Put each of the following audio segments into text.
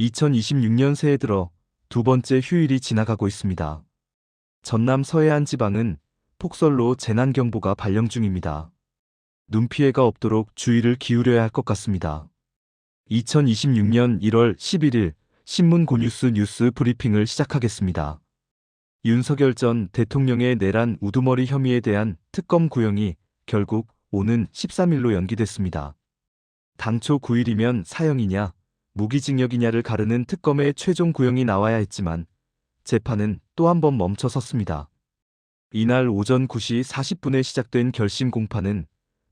2026년 새해 들어 두 번째 휴일이 지나가고 있습니다. 전남 서해안 지방은 폭설로 재난경보가 발령 중입니다. 눈 피해가 없도록 주의를 기울여야 할 것 같습니다. 2026년 1월 11일 신문 고뉴스 뉴스 브리핑을 시작하겠습니다. 윤석열 전 대통령의 내란 우두머리 혐의에 대한 특검 구형이 결국 오는 13일로 연기됐습니다. 당초 9일이면 사형이냐, 무기징역이냐를 가르는 특검의 최종 구형이 나와야 했지만 재판은 또 한 번 멈춰 섰습니다. 이날 오전 9시 40분에 시작된 결심 공판은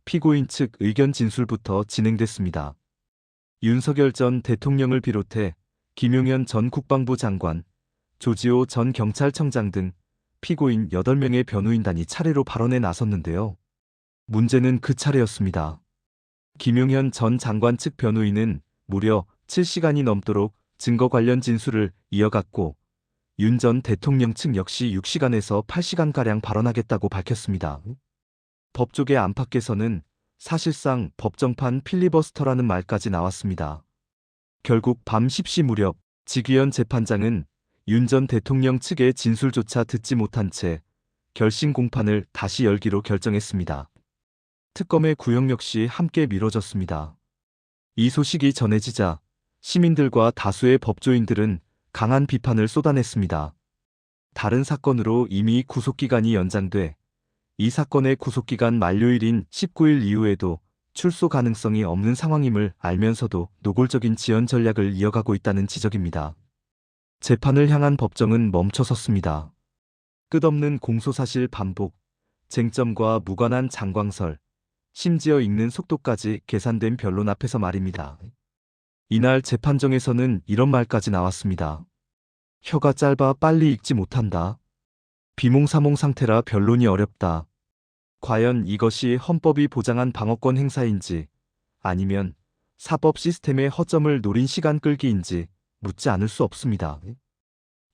피고인 측 의견 진술부터 진행됐습니다. 윤석열 전 대통령을 비롯해 김용현 전 국방부 장관, 조지호 전 경찰청장 등 피고인 8명의 변호인단이 차례로 발언에 나섰는데요. 문제는 그 차례였습니다. 김용현 전 장관 측 변호인은 무려 7시간이 넘도록 증거 관련 진술을 이어갔고 윤 전 대통령 측 역시 6시간에서 8시간가량 발언하겠다고 밝혔습니다. 법조계 안팎에서는 사실상 법정판 필리버스터라는 말까지 나왔습니다. 결국 밤 10시 무렵 지기현 재판장은 윤 전 대통령 측의 진술조차 듣지 못한 채 결심 공판을 다시 열기로 결정했습니다. 특검의 구형 역시 함께 미뤄졌습니다. 이 소식이 전해지자 시민들과 다수의 법조인들은 강한 비판을 쏟아냈습니다. 다른 사건으로 이미 구속기간이 연장돼 이 사건의 구속기간 만료일인 19일 이후에도 출소 가능성이 없는 상황임을 알면서도 노골적인 지연 전략을 이어가고 있다는 지적입니다. 재판을 향한 법정은 멈춰섰습니다. 끝없는 공소사실 반복, 쟁점과 무관한 장광설, 심지어 읽는 속도까지 계산된 변론 앞에서 말입니다. 이날 재판정에서는 이런 말까지 나왔습니다. 혀가 짧아 빨리 읽지 못한다. 비몽사몽 상태라 변론이 어렵다. 과연 이것이 헌법이 보장한 방어권 행사인지 아니면 사법 시스템의 허점을 노린 시간 끌기인지 묻지 않을 수 없습니다.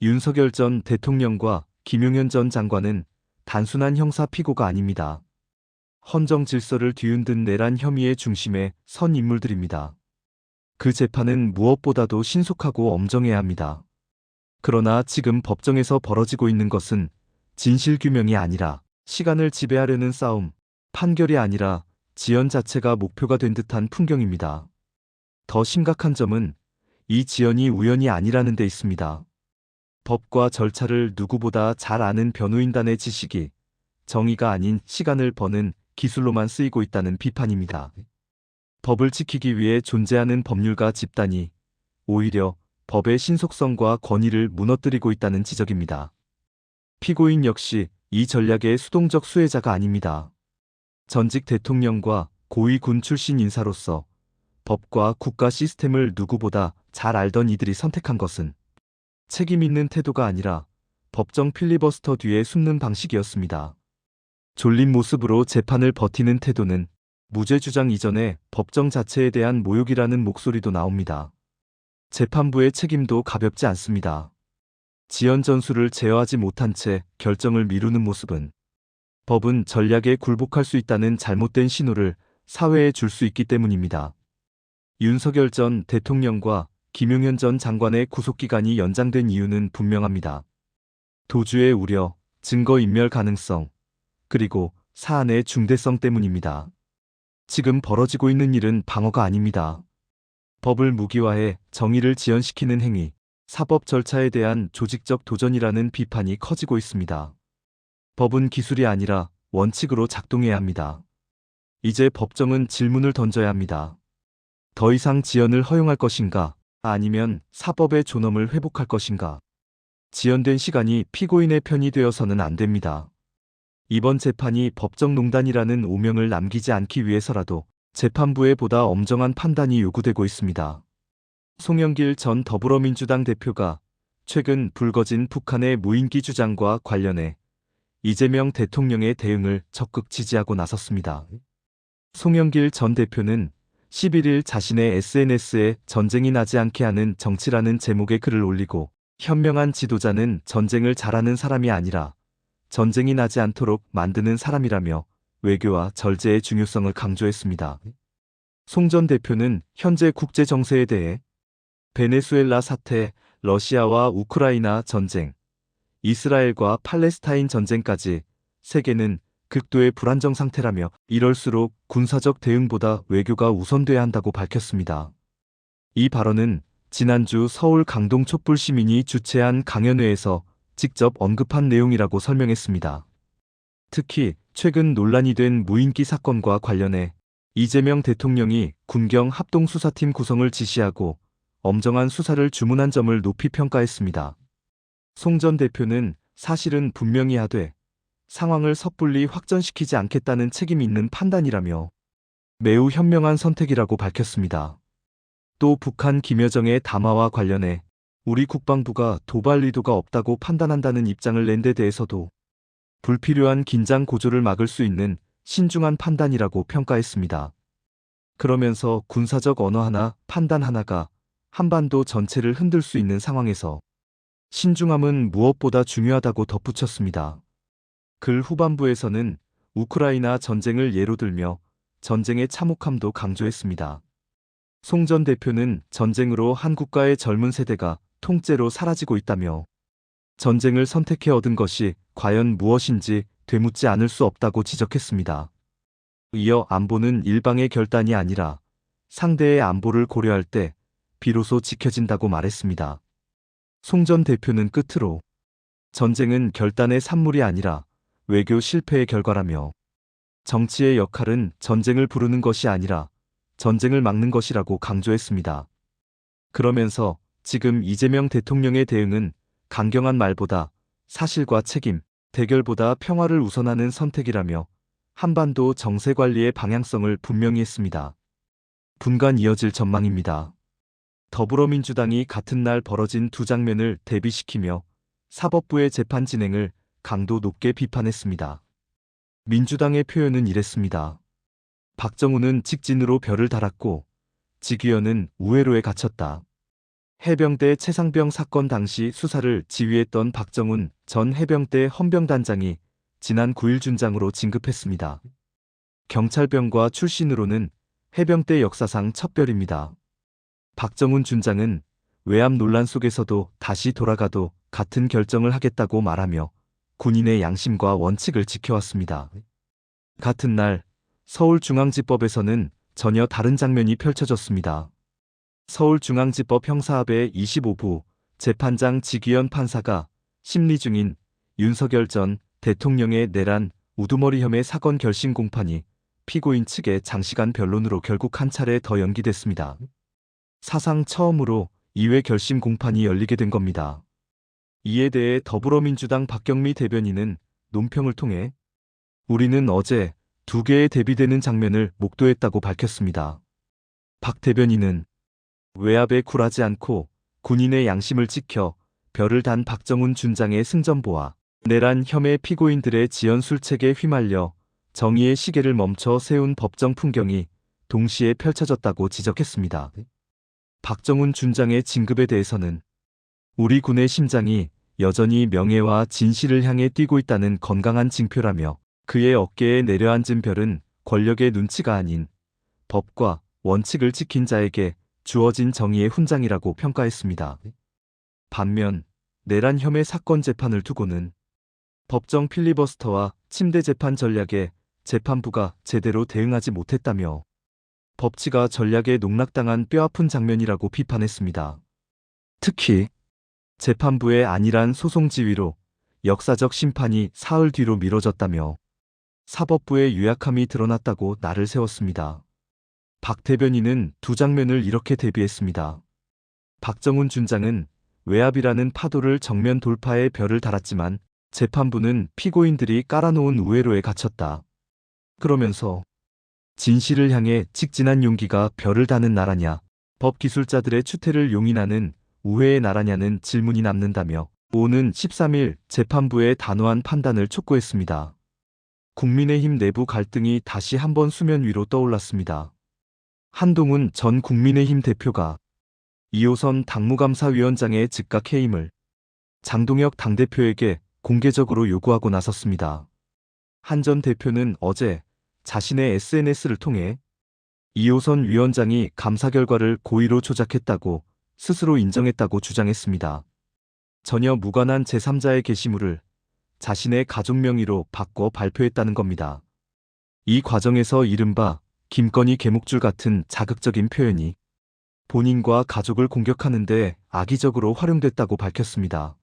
윤석열 전 대통령과 김용현 전 장관은 단순한 형사 피고가 아닙니다. 헌정 질서를 뒤흔든 내란 혐의의 중심에 선 인물들입니다. 그 재판은 무엇보다도 신속하고 엄정해야 합니다. 그러나 지금 법정에서 벌어지고 있는 것은 진실 규명이 아니라 시간을 지배하려는 싸움, 판결이 아니라 지연 자체가 목표가 된 듯한 풍경입니다. 더 심각한 점은 이 지연이 우연이 아니라는 데 있습니다. 법과 절차를 누구보다 잘 아는 변호인단의 지식이 정의가 아닌 시간을 버는 기술로만 쓰이고 있다는 비판입니다. 법을 지키기 위해 존재하는 법률가 집단이 오히려 법의 신속성과 권위를 무너뜨리고 있다는 지적입니다. 피고인 역시 이 전략의 수동적 수혜자가 아닙니다. 전직 대통령과 고위 군 출신 인사로서 법과 국가 시스템을 누구보다 잘 알던 이들이 선택한 것은 책임 있는 태도가 아니라 법정 필리버스터 뒤에 숨는 방식이었습니다. 졸린 모습으로 재판을 버티는 태도는 무죄 주장 이전에 법정 자체에 대한 모욕이라는 목소리도 나옵니다. 재판부의 책임도 가볍지 않습니다. 지연 전술을 제어하지 못한 채 결정을 미루는 모습은 법은 전략에 굴복할 수 있다는 잘못된 신호를 사회에 줄 수 있기 때문입니다. 윤석열 전 대통령과 김용현 전 장관의 구속기간이 연장된 이유는 분명합니다. 도주의 우려, 증거인멸 가능성, 그리고 사안의 중대성 때문입니다. 지금 벌어지고 있는 일은 방어가 아닙니다. 법을 무기화해 정의를 지연시키는 행위, 사법 절차에 대한 조직적 도전이라는 비판이 커지고 있습니다. 법은 기술이 아니라 원칙으로 작동해야 합니다. 이제 법정은 질문을 던져야 합니다. 더 이상 지연을 허용할 것인가, 아니면 사법의 존엄을 회복할 것인가. 지연된 시간이 피고인의 편이 되어서는 안 됩니다. 이번 재판이 법정농단이라는 오명을 남기지 않기 위해서라도 재판부에 보다 엄정한 판단이 요구되고 있습니다. 송영길 전 더불어민주당 대표가 최근 불거진 북한의 무인기 주장과 관련해 이재명 대통령의 대응을 적극 지지하고 나섰습니다. 송영길 전 대표는 11일 자신의 SNS에 전쟁이 나지 않게 하는 정치라는 제목의 글을 올리고 현명한 지도자는 전쟁을 잘하는 사람이 아니라 전쟁이 나지 않도록 만드는 사람이라며 외교와 절제의 중요성을 강조했습니다. 송 전 대표는 현재 국제 정세에 대해 베네수엘라 사태, 러시아와 우크라이나 전쟁, 이스라엘과 팔레스타인 전쟁까지 세계는 극도의 불안정 상태라며 이럴수록 군사적 대응보다 외교가 우선돼야 한다고 밝혔습니다. 이 발언은 지난주 서울 강동 촛불 시민이 주최한 강연회에서 직접 언급한 내용이라고 설명했습니다. 특히 최근 논란이 된 무인기 사건과 관련해 이재명 대통령이 군경 합동수사팀 구성을 지시하고 엄정한 수사를 주문한 점을 높이 평가했습니다. 송 전 대표는 사실은 분명히 하되 상황을 섣불리 확전시키지 않겠다는 책임이 있는 판단이라며 매우 현명한 선택이라고 밝혔습니다. 또 북한 김여정의 담화와 관련해 우리 국방부가 도발 의도가 없다고 판단한다는 입장을 낸 데 대해서도 불필요한 긴장 고조를 막을 수 있는 신중한 판단이라고 평가했습니다. 그러면서 군사적 언어 하나, 판단 하나가 한반도 전체를 흔들 수 있는 상황에서 신중함은 무엇보다 중요하다고 덧붙였습니다. 글 후반부에서는 우크라이나 전쟁을 예로 들며 전쟁의 참혹함도 강조했습니다. 송 전 대표는 전쟁으로 한 국가의 젊은 세대가 통째로 사라지고 있다며 전쟁을 선택해 얻은 것이 과연 무엇인지 되묻지 않을 수 없다고 지적했습니다. 이어 안보는 일방의 결단이 아니라 상대의 안보를 고려할 때 비로소 지켜진다고 말했습니다. 송 전 대표는 끝으로 전쟁은 결단의 산물이 아니라 외교 실패의 결과라며 정치의 역할은 전쟁을 부르는 것이 아니라 전쟁을 막는 것이라고 강조했습니다. 그러면서 지금 이재명 대통령의 대응은 강경한 말보다 사실과 책임, 대결보다 평화를 우선하는 선택이라며 한반도 정세 관리의 방향성을 분명히 했습니다. 분간 이어질 전망입니다. 더불어민주당이 같은 날 벌어진 두 장면을 대비시키며 사법부의 재판 진행을 강도 높게 비판했습니다. 민주당의 표현은 이랬습니다. 박정우는 직진으로 별을 달았고 지귀현은 우회로에 갇혔다. 해병대 최상병 사건 당시 수사를 지휘했던 박정훈 전 해병대 헌병단장이 지난 9일 준장으로 진급했습니다. 경찰병과 출신으로는 해병대 역사상 첫별입니다. 박정훈 준장은 외압 논란 속에서도 다시 돌아가도 같은 결정을 하겠다고 말하며 군인의 양심과 원칙을 지켜왔습니다. 같은 날 서울중앙지법에서는 전혀 다른 장면이 펼쳐졌습니다. 서울중앙지법 형사합의 25부 재판장 지기현 판사가 심리 중인 윤석열 전 대통령의 내란 우두머리 혐의 사건 결심 공판이 피고인 측의 장시간 변론으로 결국 한 차례 더 연기됐습니다. 사상 처음으로 2회 결심 공판이 열리게 된 겁니다. 이에 대해 더불어민주당 박경미 대변인은 논평을 통해 우리는 어제 두 개의 대비되는 장면을 목도했다고 밝혔습니다. 박 대변인은 외압에 굴하지 않고 군인의 양심을 지켜 별을 단 박정훈 준장의 승전보와 내란 혐의 피고인들의 지연 술책에 휘말려 정의의 시계를 멈춰 세운 법정 풍경이 동시에 펼쳐졌다고 지적했습니다. 박정훈 준장의 진급에 대해서는 우리 군의 심장이 여전히 명예와 진실을 향해 뛰고 있다는 건강한 징표라며 그의 어깨에 내려앉은 별은 권력의 눈치가 아닌 법과 원칙을 지킨 자에게 주어진 정의의 훈장이라고 평가했습니다. 반면 내란 혐의 사건 재판을 두고는 법정 필리버스터와 침대 재판 전략에 재판부가 제대로 대응하지 못했다며 법치가 전략에 농락당한 뼈아픈 장면이라고 비판했습니다. 특히 재판부의 안일한 소송 지휘로 역사적 심판이 사흘 뒤로 미뤄졌다며 사법부의 유약함이 드러났다고 날을 세웠습니다. 박 대변인은 두 장면을 이렇게 대비했습니다. 박정훈 준장은 외압이라는 파도를 정면 돌파해 별을 달았지만 재판부는 피고인들이 깔아놓은 우회로에 갇혔다. 그러면서 진실을 향해 직진한 용기가 별을 다는 나라냐, 법 기술자들의 추태를 용인하는 우회의 나라냐는 질문이 남는다며 오는 13일 재판부의 단호한 판단을 촉구했습니다. 국민의힘 내부 갈등이 다시 한번 수면 위로 떠올랐습니다. 한동훈 전 국민의힘 대표가 2호선 당무감사위원장의 즉각 해임을 장동혁 당대표에게 공개적으로 요구하고 나섰습니다. 한 전 대표는 어제 자신의 SNS를 통해 2호선 위원장이 감사 결과를 고의로 조작했다고 스스로 인정했다고 주장했습니다. 전혀 무관한 제3자의 게시물을 자신의 가족 명의로 바꿔 발표했다는 겁니다. 이 과정에서 이른바 김건희 개목줄 같은 자극적인 표현이 본인과 가족을 공격하는 데 악의적으로 활용됐다고 밝혔습니다.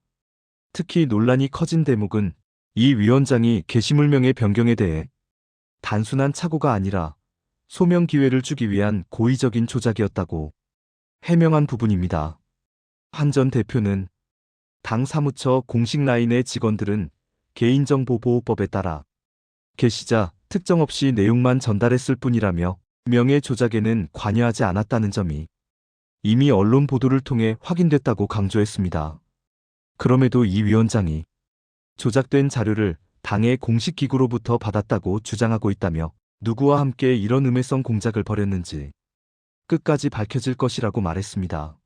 특히 논란이 커진 대목은 이 위원장이 게시물명의 변경에 대해 단순한 착오가 아니라 소명 기회를 주기 위한 고의적인 조작이었다고 해명한 부분입니다. 한 전 대표는 당 사무처 공식 라인의 직원들은 개인정보보호법에 따라 게시자 특정 없이 내용만 전달했을 뿐이라며 명예 조작에는 관여하지 않았다는 점이 이미 언론 보도를 통해 확인됐다고 강조했습니다. 그럼에도 이 위원장이 조작된 자료를 당의 공식 기구로부터 받았다고 주장하고 있다며 누구와 함께 이런 음해성 공작을 벌였는지 끝까지 밝혀질 것이라고 말했습니다.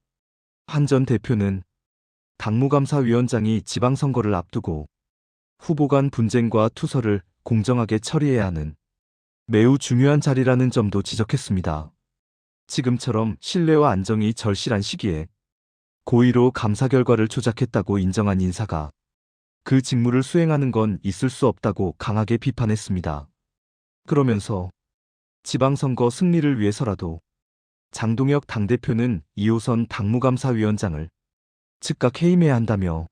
한 전 대표는 당무감사위원장이 지방선거를 앞두고 후보 간 분쟁과 투서를 공정하게 처리해야 하는 매우 중요한 자리라는 점도 지적했습니다. 지금처럼 신뢰와 안정이 절실한 시기에 고의로 감사 결과를 조작했다고 인정한 인사가 그 직무를 수행하는 건 있을 수 없다고 강하게 비판했습니다. 그러면서 지방선거 승리를 위해서라도 장동혁 당대표는 2호선 당무감사위원장을 즉각 해임해야 한다며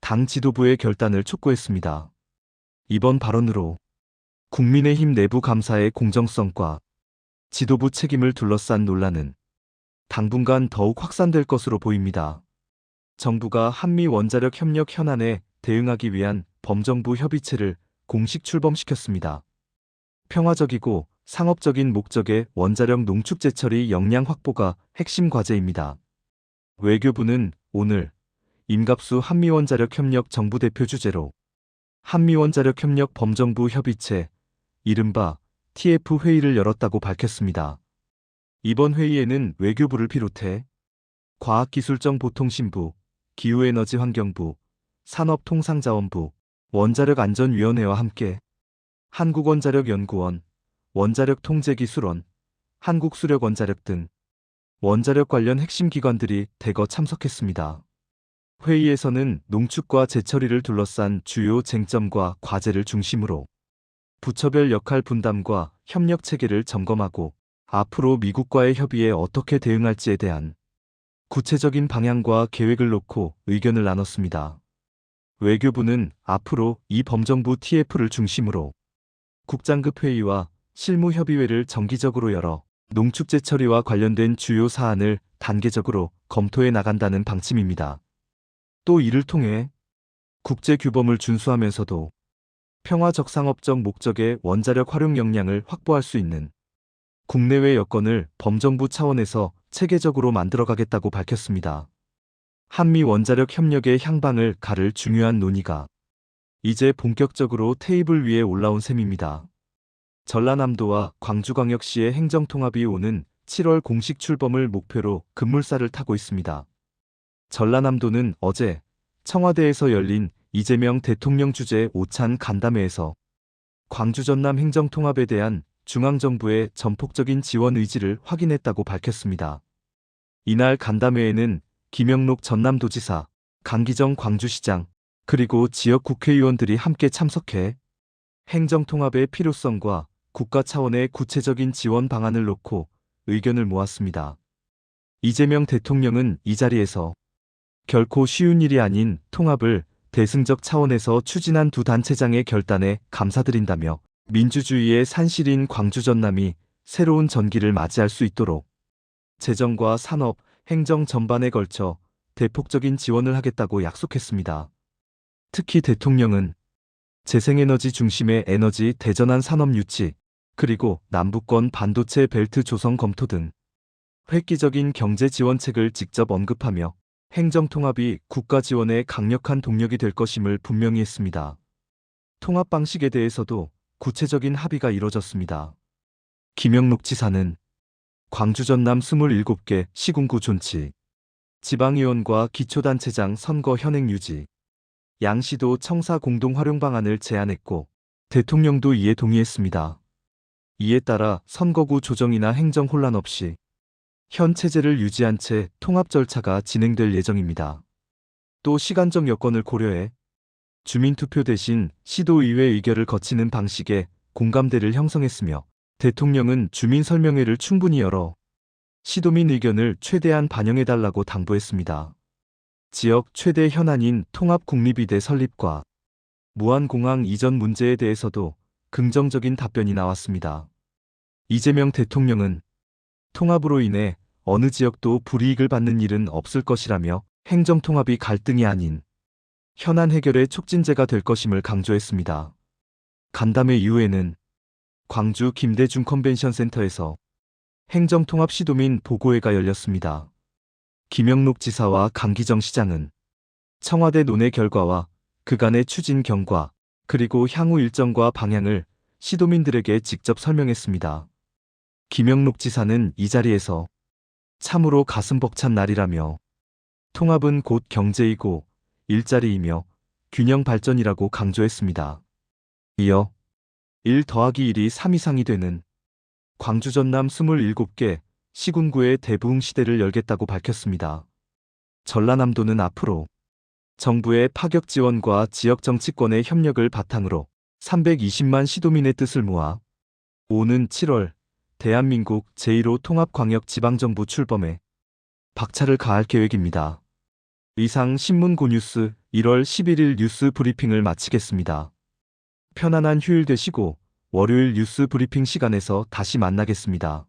당 지도부의 결단을 촉구했습니다. 이번 발언으로 국민의힘 내부 감사의 공정성과 지도부 책임을 둘러싼 논란은 당분간 더욱 확산될 것으로 보입니다. 정부가 한미 원자력 협력 현안에 대응하기 위한 범정부 협의체를 공식 출범시켰습니다. 평화적이고 상업적인 목적의 원자력 농축 제처리 역량 확보가 핵심 과제입니다. 외교부는 오늘 임갑수 한미원자력 협력 정부 대표 주재로 한미원자력 협력 범정부 협의체 이른바 TF 회의를 열었다고 밝혔습니다. 이번 회의에는 외교부를 비롯해 과학기술정보통신부, 기후에너지환경부, 산업통상자원부, 원자력안전위원회와 함께 한국원자력연구원, 원자력통제기술원, 한국수력원자력 등 원자력 관련 핵심 기관들이 대거 참석했습니다. 회의에서는 농축과 재처리를 둘러싼 주요 쟁점과 과제를 중심으로 부처별 역할 분담과 협력 체계를 점검하고 앞으로 미국과의 협의에 어떻게 대응할지에 대한 구체적인 방향과 계획을 놓고 의견을 나눴습니다. 외교부는 앞으로 이 범정부 TF를 중심으로 국장급 회의와 실무협의회를 정기적으로 열어 농축제 처리와 관련된 주요 사안을 단계적으로 검토해 나간다는 방침입니다. 또 이를 통해 국제 규범을 준수하면서도 평화적 상업적 목적의 원자력 활용 역량을 확보할 수 있는 국내외 여건을 범정부 차원에서 체계적으로 만들어가겠다고 밝혔습니다. 한미 원자력 협력의 향방을 가를 중요한 논의가 이제 본격적으로 테이블 위에 올라온 셈입니다. 전라남도와 광주광역시의 행정통합이 오는 7월 공식 출범을 목표로 급물살을 타고 있습니다. 전라남도는 어제 청와대에서 열린 이재명 대통령 주재 오찬 간담회에서 광주 전남 행정통합에 대한 중앙정부의 전폭적인 지원 의지를 확인했다고 밝혔습니다. 이날 간담회에는 김영록 전남도지사, 강기정 광주시장, 그리고 지역 국회의원들이 함께 참석해 행정통합의 필요성과 국가 차원의 구체적인 지원 방안을 놓고 의견을 모았습니다. 이재명 대통령은 이 자리에서 결코 쉬운 일이 아닌 통합을 대승적 차원에서 추진한 두 단체장의 결단에 감사드린다며 민주주의의 산실인 광주 전남이 새로운 전기를 맞이할 수 있도록 재정과 산업, 행정 전반에 걸쳐 대폭적인 지원을 하겠다고 약속했습니다. 특히 대통령은 재생에너지 중심의 에너지 대전환 산업 유치, 그리고 남북권 반도체 벨트 조성 검토 등 획기적인 경제 지원책을 직접 언급하며 행정통합이 국가 지원의 강력한 동력이 될 것임을 분명히 했습니다. 통합 방식에 대해서도 구체적인 합의가 이뤄졌습니다. 김영록 지사는 광주 전남 27개 시군구 존치, 지방의원과 기초단체장 선거 현행 유지, 양시도 청사 공동 활용 방안을 제안했고 대통령도 이에 동의했습니다. 이에 따라 선거구 조정이나 행정 혼란 없이 현 체제를 유지한 채 통합 절차가 진행될 예정입니다. 또 시간적 여건을 고려해 주민투표 대신 시도의회 의결을 거치는 방식의 공감대를 형성했으며 대통령은 주민 설명회를 충분히 열어 시도민 의견을 최대한 반영해달라고 당부했습니다. 지역 최대 현안인 통합국립의대 설립과 무한공항 이전 문제에 대해서도 긍정적인 답변이 나왔습니다. 이재명 대통령은 통합으로 인해 어느 지역도 불이익을 받는 일은 없을 것이라며 행정통합이 갈등이 아닌 현안 해결의 촉진제가 될 것임을 강조했습니다. 간담회 이후에는 광주 김대중 컨벤션 센터에서 행정통합 시도민 보고회가 열렸습니다. 김영록 지사와 강기정 시장은 청와대 논의 결과와 그간의 추진 경과 그리고 향후 일정과 방향을 시도민들에게 직접 설명했습니다. 김영록 지사는 이 자리에서 참으로 가슴 벅찬 날이라며 통합은 곧 경제이고 일자리이며 균형 발전이라고 강조했습니다. 이어 1 더하기 1이 3 이상이 되는 광주 전남 27개 시군구의 대부흥 시대를 열겠다고 밝혔습니다. 전라남도는 앞으로 정부의 파격 지원과 지역 정치권의 협력을 바탕으로 320만 시도민의 뜻을 모아 오는 7월 대한민국 제1호 통합광역지방정부 출범에 박차를 가할 계획입니다. 이상 신문고 뉴스 1월 11일 뉴스 브리핑을 마치겠습니다. 편안한 휴일 되시고 월요일 뉴스 브리핑 시간에서 다시 만나겠습니다.